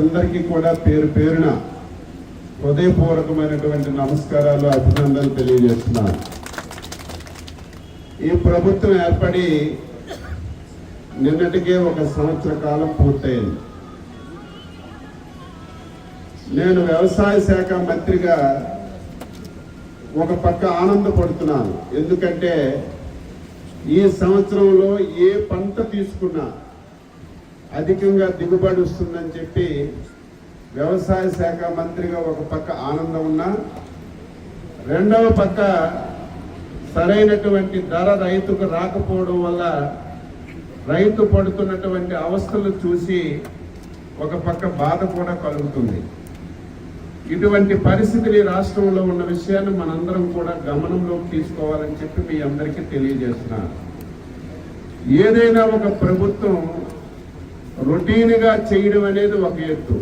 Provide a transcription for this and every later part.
వారందరికీ కూడా పేరు పేరున హృదయపూర్వకమైనటువంటి నమస్కారాలు అభినందనలు తెలియజేస్తున్నాను. ఈ ప్రభుత్వం ఏర్పడి నిన్నటికే ఒక సంవత్సర కాలం పూర్తయింది. నేను వ్యవసాయ శాఖ మంత్రిగా ఒక పక్క ఆనందపడుతున్నాను. ఎందుకంటే ఈ సంవత్సరంలో ఏ పంట తీసుకున్నా అధికంగా దిగుబడి వస్తుందని చెప్పి వ్యవసాయ శాఖ మంత్రిగా ఒక పక్క ఆనందం ఉన్నా రెండవ పక్క సరైనటువంటి ధర రైతుకు రాకపోవడం వల్ల రైతు పడుతున్నటువంటి అవస్థలు చూసి ఒక పక్క బాధ కూడా కలుగుతుంది. ఇటువంటి పరిస్థితులు ఈ రాష్ట్రంలో ఉన్న విషయాన్ని మనందరం కూడా గమనంలోకి తీసుకోవాలని చెప్పి మీ అందరికీ తెలియజేస్తున్నాను. ఏదైనా ఒక ప్రభుత్వం రొటీన్గా చేయడం అనేది ఒక ఎత్తు.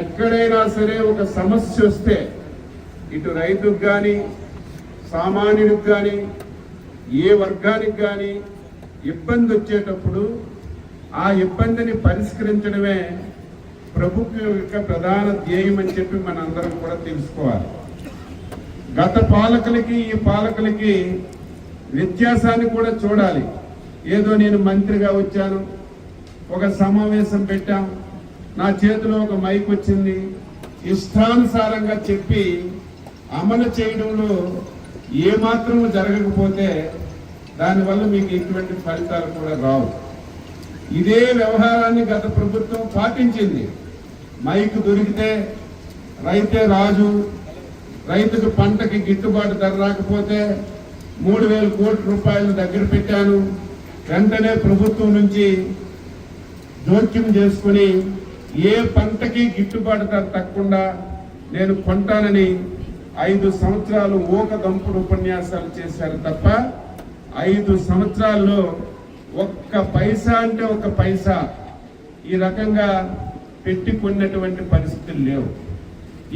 ఎక్కడైనా సరే ఒక సమస్య వస్తే ఇటు రైతుకు కానీ సామాన్యుడికి కానీ ఏ వర్గానికి కానీ ఇబ్బంది వచ్చేటప్పుడు ఆ ఇబ్బందిని పరిష్కరించడమే ప్రభుత్వం యొక్క ప్రధాన ధ్యేయం అని చెప్పి మనందరం కూడా తెలుసుకోవాలి. గత పాలకులకి ఈ పాలకులకి వ్యత్యాసాన్ని కూడా చూడాలి. ఏదో నేను మంత్రిగా వచ్చాను ఒక సమావేశం పెట్టాం. నా చేతిలో ఒక మైక్ వచ్చింది. ఇష్టానుసారంగా చెప్పి అమలు చేయడంలో ఏమాత్రం జరగకపోతే దానివల్ల మీకు ఎటువంటి ఫలితాలు కూడా రావు. ఇదే వ్యవహారాన్ని గత ప్రభుత్వం పాటించింది. మైక్ దొరికితే రైతే రాజు రైతుకు పంటకి గిట్టుబాటు ధర రాకపోతే మూడు వేల కోట్ల రూపాయలు దగ్గర పెట్టాను. వెంటనే ప్రభుత్వం నుంచి జోక్యం చేసుకుని ఏ పంటకి గిట్టుబాటు ధర తక్కకుండా నేను కొంటానని ఐదు సంవత్సరాలు ఓక దంపుడు ఉపన్యాసాలు చేశారు తప్ప ఐదు సంవత్సరాల్లో ఒక్క పైసా అంటే ఒక పైసా ఈ రకంగా పెట్టుకున్నటువంటి పరిస్థితులు లేవు.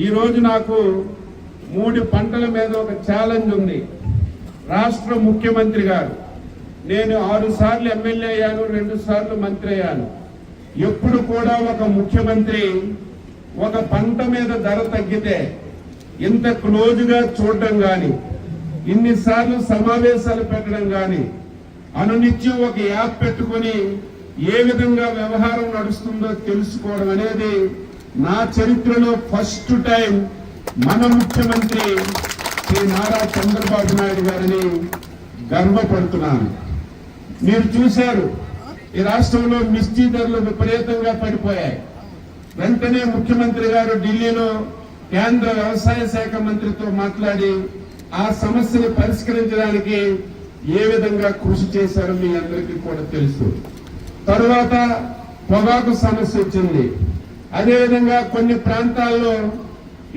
ఈరోజు నాకు మూడు పంటల మీద ఒక ఛాలెంజ్ ఉంది. రాష్ట్ర ముఖ్యమంత్రి గారు నేను ఆరు సార్లు ఎమ్మెల్యే అయ్యాను రెండు సార్లు మంత్రి అయ్యాను. ఎప్పుడు కూడా ఒక ముఖ్యమంత్రి ఒక పంట మీద ధర తగ్గితే ఇంత క్లోజ్గా చూడడం కానీ ఇన్నిసార్లు సమావేశాలు పెట్టడం కానీ అనునిత్యం ఒక యాప్ పెట్టుకొని ఏ విధంగా వ్యవహారం నడుస్తుందో తెలుసుకోవడం అనేది నా చరిత్రలో ఫస్ట్ టైం మన ముఖ్యమంత్రి శ్రీ నారా చంద్రబాబు నాయుడు గారిని గర్వపడుతున్నాను. మీరు చూశారు ఈ రాష్ట్రంలో మిర్చి ధరలు విపరీతంగా పడిపోయాయి. వెంటనే ముఖ్యమంత్రి గారు ఢిల్లీలో కేంద్ర వ్యవసాయ శాఖ మంత్రితో మాట్లాడి ఆ సమస్యను పరిష్కరించడానికి ఏ విధంగా కృషి చేశారో మీ అందరికీ కూడా తెలుసు. తరువాత పొగాకు సమస్య వచ్చింది. అదేవిధంగా కొన్ని ప్రాంతాల్లో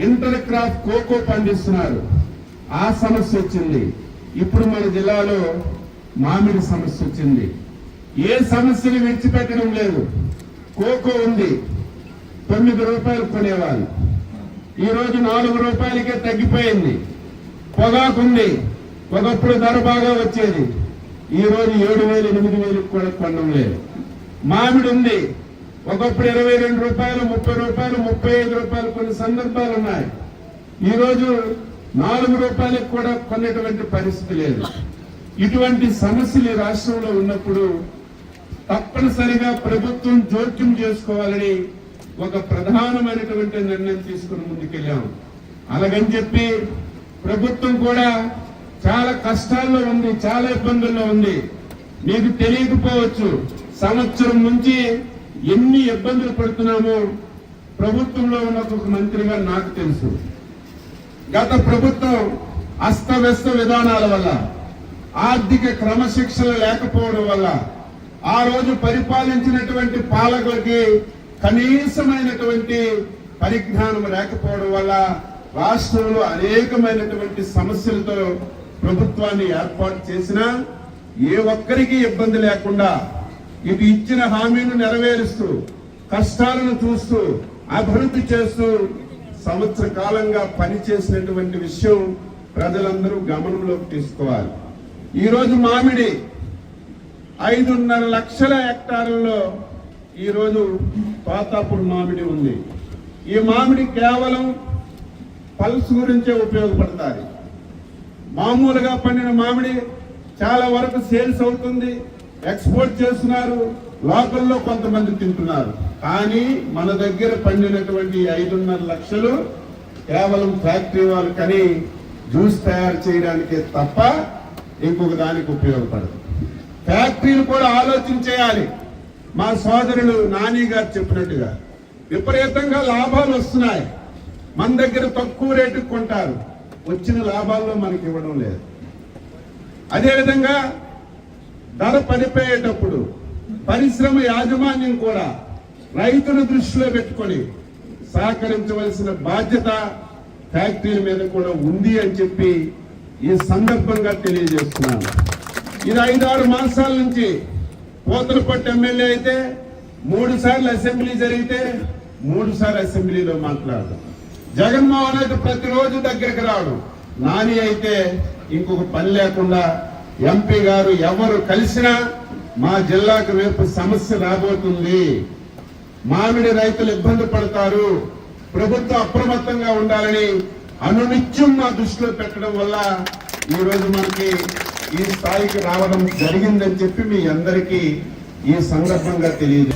ఇంటర్ క్రాప్ కోకో పండిస్తున్నారు. ఆ సమస్య వచ్చింది. ఇప్పుడు మన జిల్లాలో మామిడి సమస్య వచ్చింది. ఏ సమస్యని విడిచిపెట్టడం లేదు. కోకో ఉంది. తొమ్మిది రూపాయలు కొనేవాళ్ళు. ఈరోజు నాలుగు రూపాయలకే తగ్గిపోయింది. పొగాకు ఉంది ఒకప్పుడు ధర బాగా వచ్చేది. ఈ రోజు ఏడు వేలు ఎనిమిది వేలు కూడా కొనడం లేదు. మామిడి ఉంది. ఒకప్పుడు ఇరవై రెండు రూపాయలు ముప్పై రూపాయలు ముప్పై ఐదు రూపాయలు కొన్ని సందర్భాలు ఉన్నాయి. ఈరోజు నాలుగు రూపాయలకు కూడా కొనేటువంటి పరిస్థితి లేదు. ఇటువంటి సమస్యలు రాష్ట్రంలో ఉన్నప్పుడు తప్పనిసరిగా ప్రభుత్వం జోక్యం చేసుకోవాలని ఒక ప్రధానమైనటువంటి నిర్ణయం తీసుకుని ముందుకెళ్ళాం. అలాగని చెప్పి ప్రభుత్వం కూడా చాలా కష్టాల్లో ఉంది చాలా ఇబ్బందుల్లో ఉంది. మీకు తెలియకపోవచ్చు సంవత్సరం నుంచి ఎన్ని ఇబ్బందులు పడుతున్నామో ప్రభుత్వంలో ఉన్న ఒక మంత్రిగా నాకు తెలుసు. గత ప్రభుత్వం అస్తవ్యస్త విధానాల వల్ల ఆర్థిక క్రమశిక్షణ లేకపోవడం వల్ల ఆ రోజు పరిపాలించినటువంటి పాలకులకి కనీసమైనటువంటి పరిజ్ఞానం లేకపోవడం వల్ల రాష్ట్రంలో అనేకమైనటువంటి సమస్యలతో ప్రభుత్వాన్ని ఏర్పాటు చేసినా ఏ ఒక్కరికి ఇబ్బంది లేకుండా ఇటు ఇచ్చిన హామీని నెరవేరుస్తూ కష్టాలను చూస్తూ అభివృద్ధి చేస్తూ సంవత్సర కాలంగా పనిచేసినటువంటి విషయం ప్రజలందరూ గమనంలోకి తీసుకోవాలి. ఈరోజు మామిడి ఐదున్నర లక్షల హెక్టార్లలో ఈరోజు తోతాపూర్ మామిడి ఉంది. ఈ మామిడి కేవలం పల్స్ గురించే ఉపయోగపడతాయి మామూలుగా పండిన మామిడి చాలా వరకు సేల్స్ అవుతుంది ఎక్స్పోర్ట్ చేస్తున్నారు లోకల్లో కొంతమంది తింటున్నారు. కానీ మన దగ్గర పండినటువంటి ఐదున్నర లక్షలు కేవలం ఫ్యాక్టరీ వాళ్ళు కానీ జ్యూస్ తయారు చేయడానికి తప్ప ఇంకొక దానికి ఉపయోగపడదు. ఫ్యాక్టరీలు కూడా ఆలోచన చేయాలి మా సోదరులు నాని గారు చెప్పినట్టుగా విపరీతంగా లాభాలు వస్తున్నాయి. మన దగ్గర తక్కువ రేటుకు కొంటారు. వచ్చిన లాభాల్లో మనకి ఇవ్వడం లేదు. అదేవిధంగా ధర పడిపోయేటప్పుడు పరిశ్రమ యాజమాన్యం కూడా రైతును దృష్టిలో పెట్టుకొని సహకరించవలసిన బాధ్యత ఫ్యాక్టరీల మీద కూడా ఉంది అని చెప్పి ఈ సందర్భంగా తెలియజేస్తున్నాను. ఇది ఐదారు మాసాల నుంచి పోతలపట్టు ఎమ్మెల్యే అయితే మూడు సార్లు అసెంబ్లీ జరిగితే మూడు సార్లు అసెంబ్లీలో మాట్లాడు జగన్మోహన్ అయితే ప్రతిరోజు దగ్గరికి రాడు. నాని అయితే ఇంకొక పని లేకుండా ఎంపీ గారు ఎవరు కలిసినా మా జిల్లాకు రేపు సమస్య రాబోతుంది. మామిడి రైతులు ఇబ్బంది పడతారు. ప్రభుత్వం అప్రమత్తంగా ఉండాలని అనునిత్యం మా దృష్టిలో పెట్టడం వల్ల ఈరోజు మనకి ఈ స్థాయికి రావడం జరిగిందని చెప్పి మీ అందరికీ ఈ సందర్భంగా తెలియదు